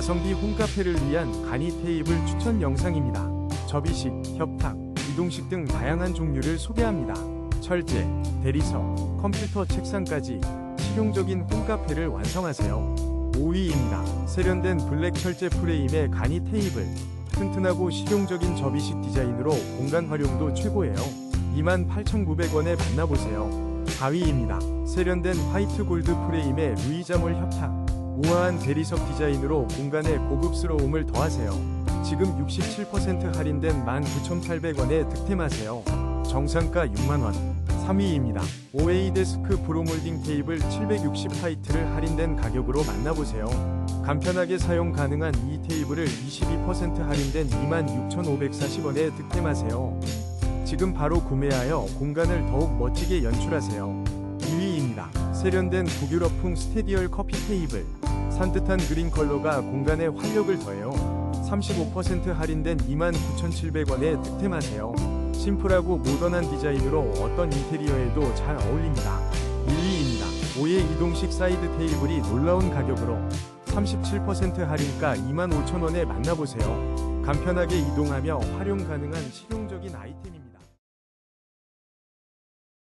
가성비 홈카페를 위한 간이 테이블 추천 영상입니다. 접이식, 협탁, 이동식 등 다양한 종류를 소개합니다. 철제, 대리석, 컴퓨터 책상까지 실용적인 홈카페를 완성하세요. 5위입니다. 세련된 블랙 철제 프레임의 간이 테이블. 튼튼하고 실용적인 접이식 디자인으로 공간 활용도 최고예요. 28,900원에 만나보세요. 4위입니다. 세련된 화이트 골드 프레임의 루이자몰 협탁. 우아한 대리석 디자인으로 공간에 고급스러움을 더하세요. 지금 67% 할인된 19,800원에 득템하세요. 정상가 6만원. 3위입니다. 오웨이 데스크 브로몰딩 테이블 760 화이트를 할인된 가격으로 만나보세요. 간편하게 사용 가능한 이 테이블을 22% 할인된 26,540원에 득템하세요. 지금 바로 구매하여 공간을 더욱 멋지게 연출하세요. 2위입니다. 세련된 북유럽풍 스테디얼 커피 테이블. 산뜻한 그린 컬러가 공간에 활력을 더해요. 35% 할인된 29,700원에 득템하세요. 심플하고 모던한 디자인으로 어떤 인테리어에도 잘 어울립니다. 1위입니다. 5의 이동식 사이드 테이블이 놀라운 가격으로 37% 할인가 25,000원에 만나보세요. 간편하게 이동하며 활용 가능한 실용적인 아이템입니다.